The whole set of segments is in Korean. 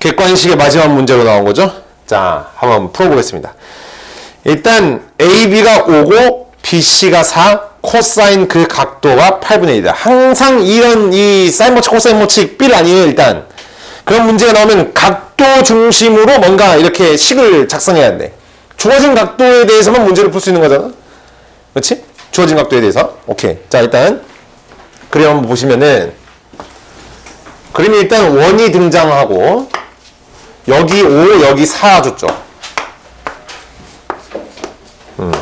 객관식의 마지막 문제로 나온 거죠. 자, 한번 풀어보겠습니다. 일단 AB가 5고 BC가 4, 코사인 그 각도가 8분의 1이다. 항상 이런 이 사인 법칙, 코사인 법칙 삘 아니에요, 일단. 그런 문제가 나오면 각도 중심으로 뭔가 이렇게 식을 작성해야 돼. 주어진 각도에 대해서만 문제를 풀 수 있는 거잖아. 그렇지? 주어진 각도에 대해서. 오케이. 자, 일단 그림 한번 보시면은 그림이 일단 원이 등장하고 여기 5, 여기 4 줬죠. 음.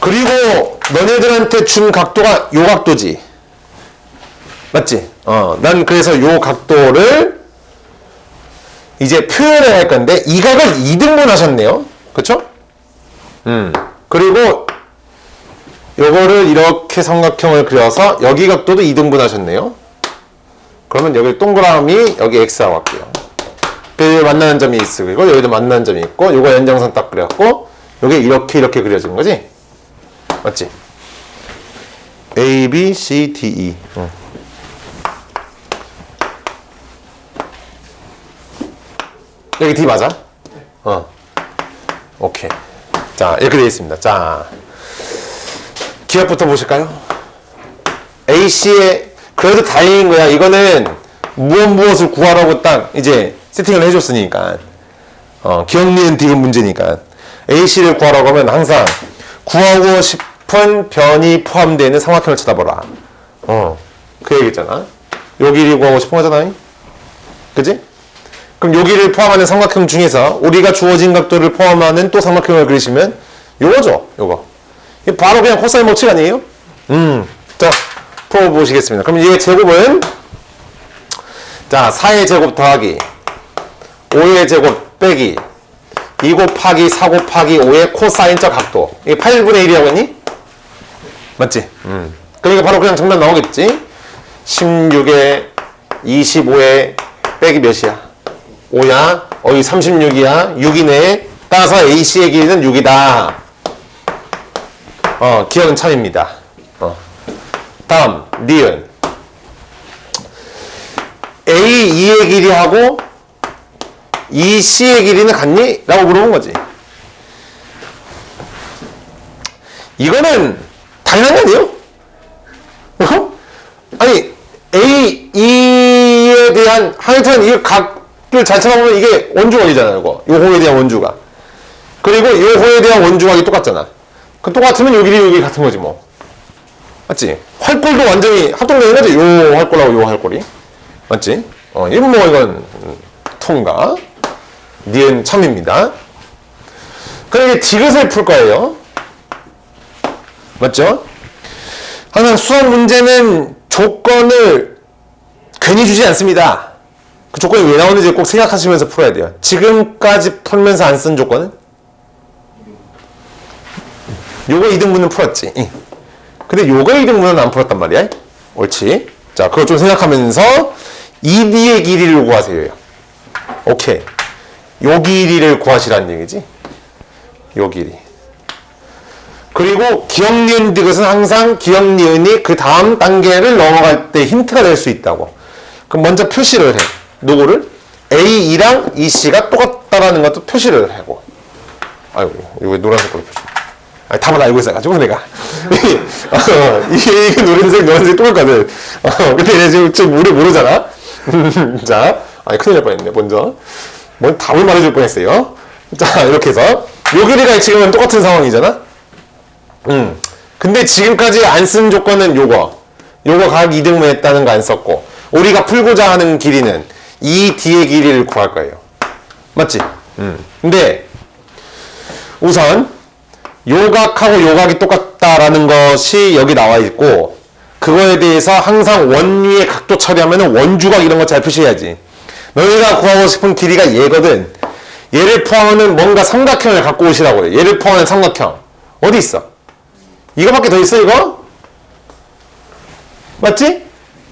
그리고 너네들한테 준 각도가 요 각도지. 맞지? 어, 난 그래서 요 각도를 이제 표현을 할 건데 이 각을 2등분 하셨네요. 그쵸? 음. 그리고 요거를 이렇게 삼각형을 그려서 여기 각도도 2등분 하셨네요. 그러면 여기 동그라미 여기 x라고 할게요. 그 만나는 점이 있고 그리고 여기도 만나는 점이 있고 요거 연장선 딱 그렸고 요게 이렇게 이렇게 그려진 거지? 맞지? A, B, C, D, E. 어. 여기 D 맞아? 어. 오케이. 자, 이렇게 되어 있습니다. 자, 기업부터 보실까요? A씨의, 그래도 다행인 거야. 이거는 무엇 무엇을 구하라고 딱 이제 세팅을 해줬으니까. 어, 기억 니은 디귿 문제니까. A씨를 구하라고 하면 항상 구하고 싶은 변이 포함되어 있는 삼각형을 쳐다보라. 어, 그 얘기했잖아. 요 길이 구하고 싶은 거잖아. 그지? 그럼 여기를 포함하는 삼각형 중에서 우리가 주어진 각도를 포함하는 또 삼각형을 그리시면 요거죠, 요거. 바로 그냥 코사인 법칙 아니에요? 음, 자, 풀어보시겠습니다. 그럼 얘 제곱은 자, 4의 제곱 더하기 5의 제곱 빼기 2 곱하기 4 곱하기 5의 코사인적 각도. 이게 8분의 1이라고 했니? 맞지? 음. 그러니까 바로 그냥 정답 나오겠지? 16에 25에 빼기 몇이야? 5야. 어이 36이야. 6이네. 따라서 AC의 길이는 6이다. 어, 기억은 참입니다. 어. 다음, 니은. A2의 길이하고 EC의 길이는 같니? 라고 물어본 거지. 이거는 당연한 거 아니에요? 어? 아니, A, E에 대한, 하여튼 이 각을 잘 찾아보면 이게 원주각이잖아요, 이거. 요 호에 대한 원주각. 그리고 요 호에 대한 원주각이 똑같잖아. 그 똑같으면 요 길이, 요 길이 같은 거지, 뭐. 맞지? 활골도 완전히 합동되는 거지, 요 활골하고 요 활골이. 맞지? 어, 이건 뭐, 이건, 음, 통과. 니은 참입니다. 그럼 이게 디귿을 풀 거예요. 맞죠? 항상 수학 문제는 조건을 괜히 주지 않습니다. 그 조건이 왜 나오는지 꼭 생각하시면서 풀어야 돼요. 지금까지 풀면서 안 쓴 조건은? 요거 2등분은 풀었지. 응. 근데 요거 2등분은 안 풀었단 말이야. 옳지. 자, 그거 좀 생각하면서 2B의 길이를 구하세요. 오케이. 요 길이를 구하시라는 얘기지. 요 길이. 그리고 기억 니은 디귿은 항상 기억 니은이 그 다음 단계를 넘어갈 때 힌트가 될 수 있다고. 그럼 먼저 표시를 해. 누구를? A2랑 EC가 똑같다라는 것도 표시를 하고. 아이고, 이거 노란색 걸로 표시. 아니, 답은 알고 있어가지고, 내가. 어, 이게, 이게 노란색, 노란색 똑같거든. 어, 근데 얘 지금, 지금 우리 모르잖아? 자, 아니, 큰일 날 뻔했네, 먼저. 뭐, 답을 말해줄 뻔했어요. 자, 이렇게 해서. 요 길이가 지금은 똑같은 상황이잖아? 음. 근데 지금까지 안 쓴 조건은 요거. 요거 각 2등분 했다는 거 안 썼고. 우리가 풀고자 하는 길이는 이 D의 길이를 구할 거예요. 맞지? 음. 근데 우선 요각하고 요각이 똑같다라는 것이 여기 나와 있고 그거에 대해서 항상 원위의 각도 처리하면 원주각 이런 거 잘 표시해야지. 너희가 구하고 싶은 길이가 얘거든. 얘를 포함하는 뭔가 삼각형을 갖고 오시라고 해. 얘를 포함하는 삼각형. 어디 있어? 이거밖에 더 있어 이거? 맞지?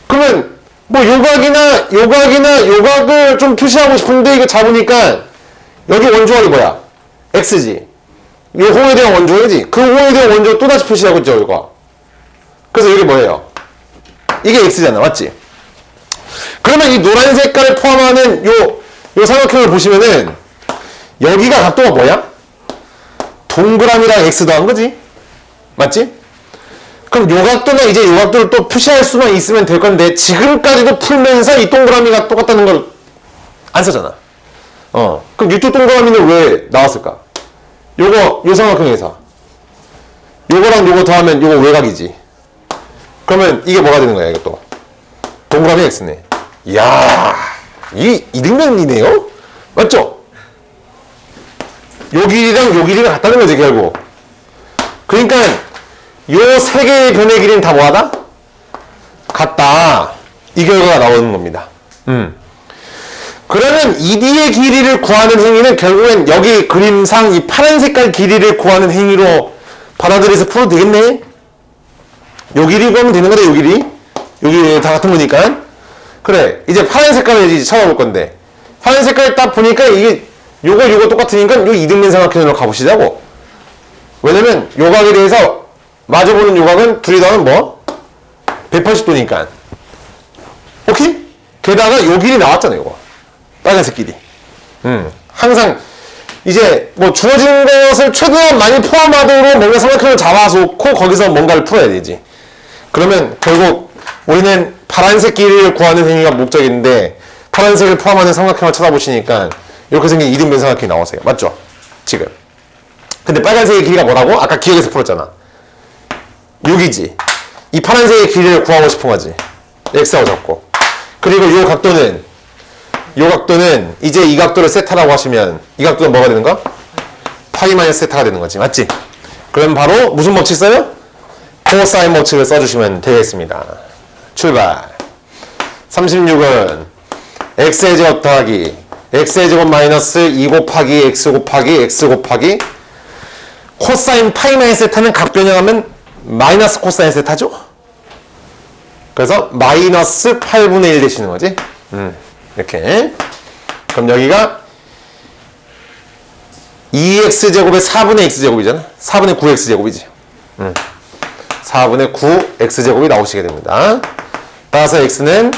그러면 뭐 요각이나 요각이나 요각을 좀 표시하고 싶은데 이거 잡으니까 여기 원주각이 뭐야? x지. 이 호에 대한 원주각이지. 그 호에 대한 원주각 또다시 표시하고 있죠 이거. 그래서 이게 뭐예요? 이게 x잖아 맞지? 그러면 이 노란 색깔을 포함하는 요, 요 삼각형을 보시면은 여기가 각도가 뭐야? 동그라미랑 x 더한 거지? 맞지? 그럼 요 각도나 이제 요 각도를 또 표시할 수만 있으면 될 건데 지금까지도 풀면서 이 동그라미가 똑같다는 걸 안 쓰잖아. 어. 그럼 이쪽 동그라미는 왜 나왔을까? 요거 요 삼각형에서 요거랑 요거 더하면 요거 외곽이지. 그러면 이게 뭐가 되는 거야, 이것도? 동그라미 x네. 이야, 이 이등변이네요? 맞죠? 요 길이랑 요 길이가 같다는 거지, 결국. 그러니까 요 세 개의 변의 길이는 다 뭐하다? 같다. 이 결과가 나오는 겁니다. 음. 그러면 ED의 길이를 구하는 행위는 결국엔 여기 그림상 이 파란 색깔 길이를 구하는 행위로 받아들여서 풀어도 되겠네? 요 길이 구하면 되는 거다, 요 길이. 여기 다 같은 거니까. 그래, 이제 파란 색깔을 이제 찾아볼 건데. 파란 색깔 딱 보니까 이게 요거 요거 똑같으니까 요 이등변 삼각형으로 가보시자고. 왜냐면 요각에 대해서 마주보는 요각은 둘이 다는 뭐? 180도니까. 오케이? 게다가 요 길이 나왔잖아요, 요거. 빨간색 길이. 음. 항상 이제 뭐 주어진 것을 최대한 많이 포함하도록 뭔가 삼각형을 잡아놓고 거기서 뭔가를 풀어야 되지. 그러면 결국 우리는 파란색 길이를 구하는 행위가 목적인데 파란색을 포함하는 삼각형을 찾아보시니까 이렇게 생긴 이등변 삼각형이 나오세요. 맞죠? 지금. 근데 빨간색의 길이가 뭐라고? 아까 기억에서 풀었잖아. 6이지. 이 파란색의 길이를 구하고 싶은 거지. x하고 잡고. 그리고 이 각도는 이 각도는 이제 이 각도를 세타라고 하시면 이 각도는 뭐가 되는 거? 파이 마이너스 세타가 되는 거지. 맞지? 그럼 바로 무슨 법칙 써요? 코사인 법칙을 써주시면 되겠습니다. 출발. 36은 x의 제곱 더하기 x의 제곱 마이너스 2 곱하기 x 곱하기 x 곱하기 코사인 파이 마이너스 세타는 각 변형하면 마이너스 코사인 세타죠? 그래서 마이너스 8분의 1 되시는 거지? 음, 이렇게. 그럼 여기가 2x제곱의 4분의 x제곱이잖아. 4분의 9x제곱이지. 음. 4분의 9x제곱이 나오시게 됩니다. 따라서 x는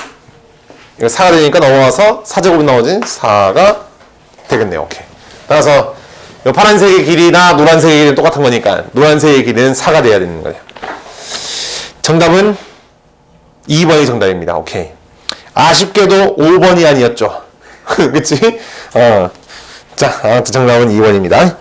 이거 4가 되니까 넘어와서 4제곱이 나오지 4가 되겠네요. 오케이. 따라서 이 파란색의 길이나 노란색의 길이는 똑같은 거니까 노란색의 길이는 4가 돼야 되는 거예요. 정답은 2번이 정답입니다. 오케이. 아쉽게도 5번이 아니었죠. 그치? 어. 자, 아무튼 정답은 2번입니다.